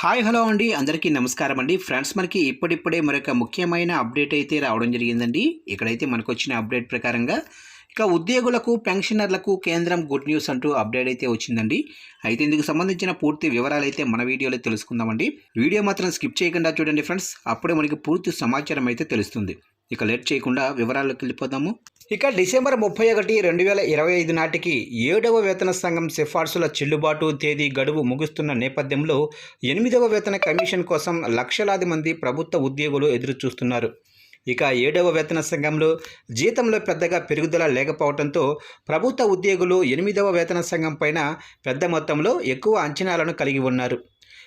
Hi hello అండి. అందరికీ నమస్కారం అండి. ఫ్రెండ్స్ మనకి ఇప్పుడిప్పుడే మరొక ముఖ్యమైన అప్డేట్ అయితే రావడం జరిగిందండి. ఇక్కడైతే మనకు వచ్చిన అప్డేట్ ప్రకారంగా ఇక ఉద్యోగులకు పెన్షనర్లకు కేంద్రం గుడ్ న్యూస్ అంటూ అప్డేట్ అయితే వచ్చిందండి. అయితే ఇందుకు సంబంధించిన పూర్తి వివరాలు అయితే మన వీడియోలో తెలుసుకుందామండి. వీడియో మాత్రం స్కిప్ చేయకుండా చూడండి ఫ్రెండ్స్. అప్పుడే మనకి పూర్తి సమాచారం అయితే తెలుస్తుంది. ఇక లేట్ చేయకుండా వివరాల్లోకి వెళ్ళిపోదాము. ఇక డిసెంబర్ ముప్పై ఒకటి రెండు వేల ఇరవై ఐదు నాటికి ఏడవ వేతన సంఘం సిఫార్సుల చెల్లుబాటు తేదీ గడువు ముగుస్తున్న నేపథ్యంలో ఎనిమిదవ వేతన కమిషన్ కోసం లక్షలాది మంది ప్రభుత్వ ఉద్యోగులు ఎదురుచూస్తున్నారు. ఇక ఏడవ వేతన సంఘంలో జీతంలో పెద్దగా పెరుగుదల లేకపోవడంతో ప్రభుత్వ ఉద్యోగులు ఎనిమిదవ వేతన సంఘం పైన పెద్ద మొత్తంలో ఎక్కువ అంచనాలను కలిగి ఉన్నారు.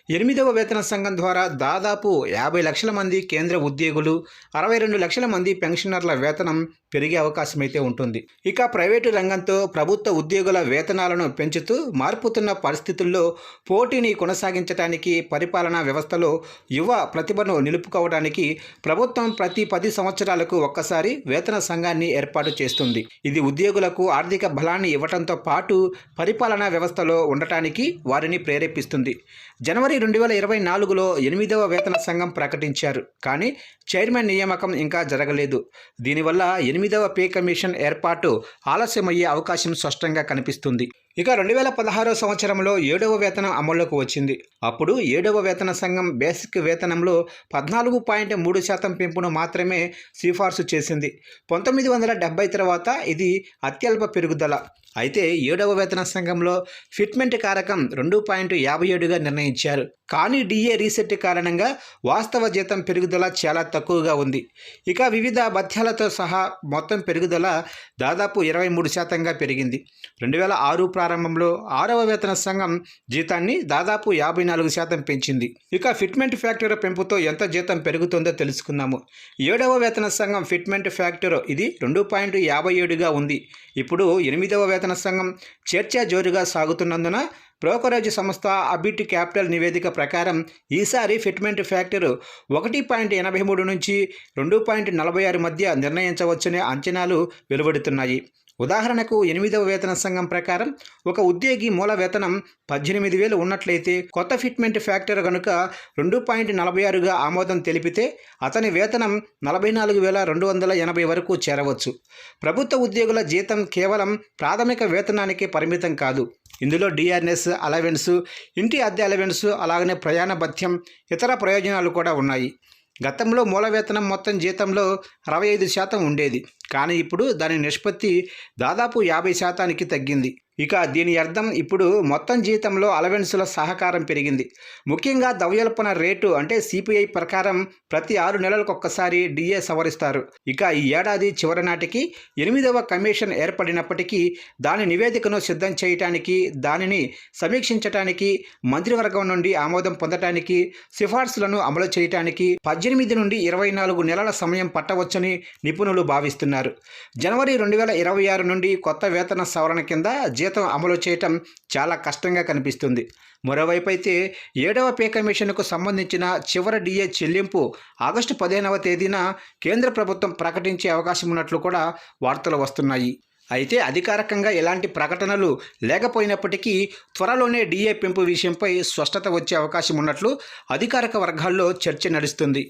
ఎనిమిదవ వేతన సంఘం ద్వారా దాదాపు యాభై లక్షల మంది కేంద్ర ఉద్యోగులు అరవై రెండు లక్షల మంది పెన్షనర్ల వేతనం పెరిగే అవకాశం అయితే ఉంటుంది. ఇక ప్రైవేటు రంగంతో ప్రభుత్వ ఉద్యోగుల వేతనాలను పెంచుతూ మార్పుతున్న పరిస్థితుల్లో పోటీని కొనసాగించడానికి పరిపాలనా వ్యవస్థలో యువ ప్రతిభను నిలుపుకోవడానికి ప్రభుత్వం ప్రతి పది సంవత్సరాలకు ఒక్కసారి వేతన సంఘాన్ని ఏర్పాటు చేస్తుంది. ఇది ఉద్యోగులకు ఆర్థిక బలాన్ని ఇవ్వడంతో పాటు పరిపాలనా వ్యవస్థలో ఉండటానికి వారిని ప్రేరేపిస్తుంది. జనవరి రెండు వేల ఇరవై నాలుగులో ఎనిమిదవ వేతన సంఘం ప్రకటించారు. కానీ చైర్మన్ నియామకం ఇంకా జరగలేదు. దీనివల్ల ఎనిమిదవ పే కమిషన్ ఏర్పాటు ఆలస్యమయ్యే అవకాశం స్పష్టంగా కనిపిస్తుంది. ఇక రెండు వేల పదహారో సంవత్సరంలో ఏడవ వేతనం అమల్లోకి వచ్చింది. అప్పుడు ఏడవ వేతన సంఘం బేసిక్ వేతనంలో పద్నాలుగు పాయింట్ మూడు శాతం పెంపును మాత్రమే సిఫార్సు చేసింది. పంతొమ్మిది వందల డెబ్బై తర్వాత ఇది అత్యల్ప పెరుగుదల. అయితే ఏడవ వేతన సంఘంలో ఫిట్మెంట్ కారకం రెండు పాయింట్ యాభై ఏడుగా నిర్ణయించారు. కానీ డిఏ రీసెట్ కారణంగా వాస్తవ జీతం పెరుగుదల చాలా తక్కువగా ఉంది. ఇక వివిధ భత్యాలతో సహా మొత్తం పెరుగుదల దాదాపు ఇరవై మూడు శాతంగా పెరిగింది. రెండు వేల ఆరు ప్రారంభంలో ఆరవ వేతన సంఘం జీతాన్ని దాదాపు యాభై నాలుగు శాతం పెంచింది. ఇక ఫిట్మెంట్ ఫ్యాక్టర్ పెంపుతో ఎంత జీతం పెరుగుతుందో తెలుసుకుందాము. ఏడవ వేతన సంఘం ఫిట్మెంట్ ఫ్యాక్టర్ ఇది రెండు పాయింట్ యాభై ఏడుగా ఉంది. ఇప్పుడు ఎనిమిదవ వేతన సంఘం చర్చ జోరుగా సాగుతున్నందున బ్రోకరేజ్ సంస్థ అబిట్ క్యాపిటల్ నివేదిక ప్రకారం ఈసారి ఫిట్మెంట్ ఫ్యాక్టర్ ఒకటి పాయింట్ ఎనభై మూడు నుంచి రెండు పాయింట్ నలభై ఆరు మధ్య నిర్ణయించవచ్చనే అంచనాలు వెలువడుతున్నాయి. ఉదాహరణకు ఎనిమిదవ వేతన సంఘం ప్రకారం ఒక ఉద్యోగి మూల వేతనం పద్దెనిమిది వేలు ఉన్నట్లయితే కొత్త ఫిట్మెంట్ ఫ్యాక్టర్ కనుక రెండు పాయింట్ నలభై ఆరుగా ఆమోదం తెలిపితే అతని వేతనం నలభై నాలుగు వేల రెండు వందల ఎనభై వరకు చేరవచ్చు. ప్రభుత్వ ఉద్యోగుల జీతం కేవలం ప్రాథమిక వేతనానికి పరిమితం కాదు. ఇందులో డిఆర్ఎస్ అలవెన్స్ ఇంటి అద్దె అలవెన్స్ అలాగనే ప్రయాణ భత్యం ఇతర ప్రయోజనాలు కూడా ఉన్నాయి. గతంలో మూల వేతనం మొత్తం జీతంలో అరవై ఐదు శాతం ఉండేది. కానీ ఇప్పుడు దాని నిష్పత్తి దాదాపు యాభై శాతానికి తగ్గింది. ఇక దీని అర్థం ఇప్పుడు మొత్తం జీతంలో అలవెన్సుల సహకారం పెరిగింది. ముఖ్యంగా ద్రవ్యోల్పణ రేటు అంటే సిపిఐ ప్రకారం ప్రతి ఆరు నెలలకు ఒక్కసారి డిఏ సవరిస్తారు. ఇక ఈ ఏడాది చివరి నాటికి ఎనిమిదవ కమిషన్ ఏర్పడినప్పటికీ దాని నివేదికను సిద్ధం చేయటానికి దానిని సమీక్షించటానికి మంత్రివర్గం నుండి ఆమోదం పొందటానికి సిఫార్సులను అమలు చేయటానికి పద్దెనిమిది నుండి ఇరవై నాలుగు నెలల సమయం పట్టవచ్చని నిపుణులు భావిస్తున్నారు. జనవరి రెండు వేల ఇరవై ఆరు నుండి కొత్త వేతన సవరణ కింద జీతం అమలు చేయటం చాలా కష్టంగా కనిపిస్తుంది. మరోవైపు అయితే ఏడవ పే కమిషన్కు సంబంధించిన చివరి డిఏ చెల్లింపు ఆగస్టు పదిహేనవ తేదీన కేంద్ర ప్రభుత్వం ప్రకటించే అవకాశం ఉన్నట్లు కూడా వార్తలు వస్తున్నాయి. అయితే అధికారికంగా ఎలాంటి ప్రకటనలు లేకపోయినప్పటికీ త్వరలోనే డిఏ పెంపు విషయంపై స్పష్టత వచ్చే అవకాశం ఉన్నట్లు అధికారిక వర్గాల్లో చర్చ నడుస్తుంది.